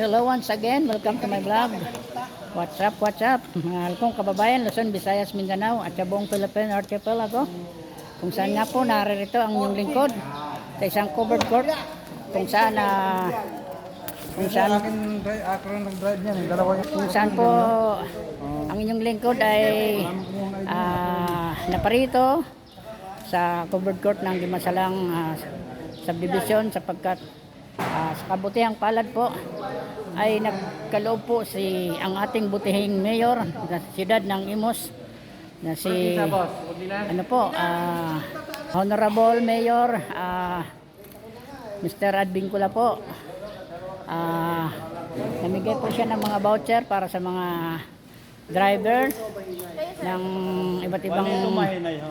Hello once again, welcome to my vlog. What's up, what's up? Mahal kong kababayan, Luzon, Visayas, Mindanao at sa buong Philippine Archipelago. Kung saan nga po naririto ang inyong lingkod sa isang covered court kung saan na kung saan kung saan po ang inyong lingkod ay ah, naparito sa covered court ng Dimasalang ah, subdivision sapagkat ah, sa kabutihang palad po ay nagkaloob po si ang ating butihing mayor na siyudad ng Imos na si ano po ah, Honorable Mayor ah, Mr. Advincula po Ah, namigay po siya ng mga voucher para sa mga driver ng iba't ibang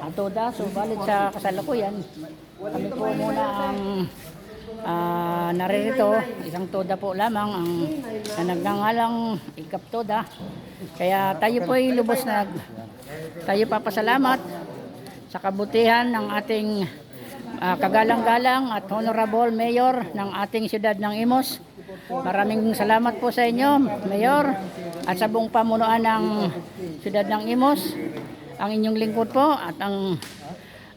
atoda. So, balit sa kasalukuyan, kami po muna ang ah, naririto. Isang toda po lamang ang na nagngangalang ikaptoda. Kaya tayo po ay lubos na tayo papasalamat sa kabutihan ng ating ah, kagalang-galang at honorable mayor ng ating siyudad ng Imos. Maraming salamat po sa inyo, Mayor, at sa buong pamunuan ng siyudad ng Imos. Ang inyong lingkod po at ang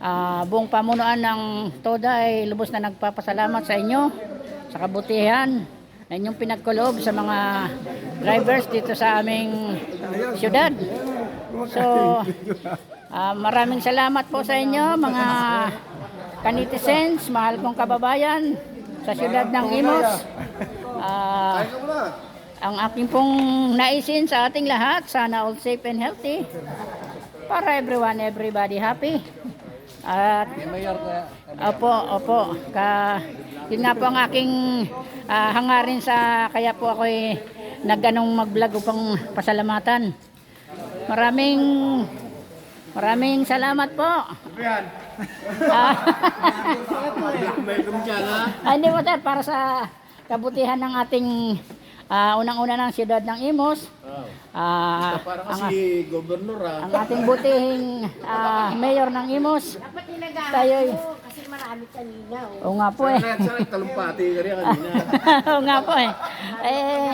ah, buong pamunuan ng TODA ay lubos na nagpapasalamat sa inyo sa kabutihan na inyong pinagkuloob sa mga drivers dito sa aming siyudad. So, ah, maraming salamat po sa inyo mga kanitizens, mahal kong kababayan sa siyudad ng Imos. Ah, ang aking pong naisin sa ating lahat, sana all safe and healthy. Para everyone, everybody happy. At Opo, opo. Ka, yun nga po ang aking ah, hangarin sa kaya po ako ay nagganong mag-vlog upang pasalamatan. Maraming maraming salamat po. Ah, hindi mo sir, para sa kabutihan ng ating ah, unang-una ng siyudad ng Imos. Ah, Para ang, kasi gobernador ah. ang ating butihing ah, mayor ng Imos. Dapat tinagaan Tayo mo kasi marami kanina. Oh. Oo nga po eh. Sana sana talumpati ka rin kanina. Oo nga po eh. Eh,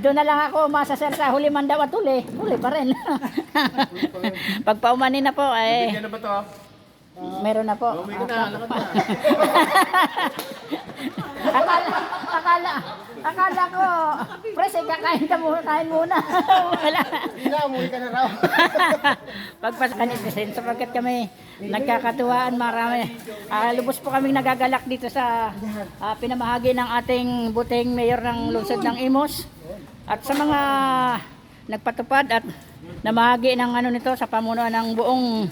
doon na lang ako masasel sa huli man daw at huli. Huli pa rin. Pag paumanin na po, eh, Yan na ba to? Meron na po. Na, lakad na. akala, akala, akala ko, pres, eh, kakain ka muna, kain muna. Wala. Inamoy ka na raw. Pagpas kanitisin, sapagkat kami nagkakatuwaan marami. Ah, lubos po kaming nagagalak dito sa ah, pinamahagi ng ating buting mayor ng lungsod ng Imos. At sa mga nagpatupad at namahagi ng ano nito sa pamunuan ng buong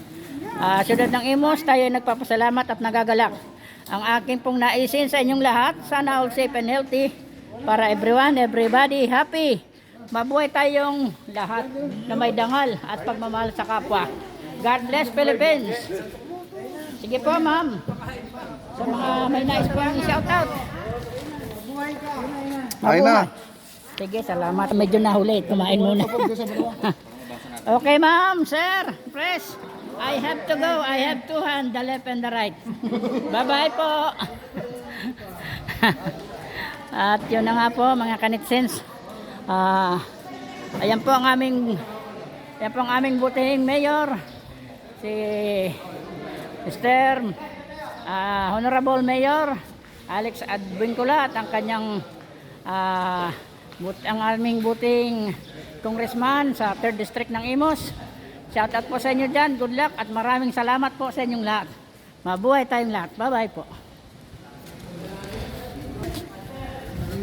ah, siyudad ng Imos, tayo ay nagpapasalamat at nagagalak. Ang aking pong naisin sa inyong lahat, sana all safe and healthy para everyone, everybody happy. Mabuhay tayong lahat na may dangal at pagmamahal sa kapwa. God bless Philippines. Sige po, ma'am. Sa mga may nais po ang shout out. Ayun na. Sige, salamat. Medyo nahuli. Kumain muna. okay, ma'am, sir, press. I have to go. I have two hands, the left and the right. Bye-bye po. At yun na nga po, mga kanitsens. Ah, ayan po ang aming ayan po ang aming butihing mayor. Si Mr. ah, Honorable Mayor Alex Advincula at ang kanyang ah, but, ang aming buting congressman sa 3rd District ng Imos. Shout out po sa inyo dyan. Good luck at maraming salamat po sa inyong lahat. Mabuhay tayong lahat. Bye-bye po.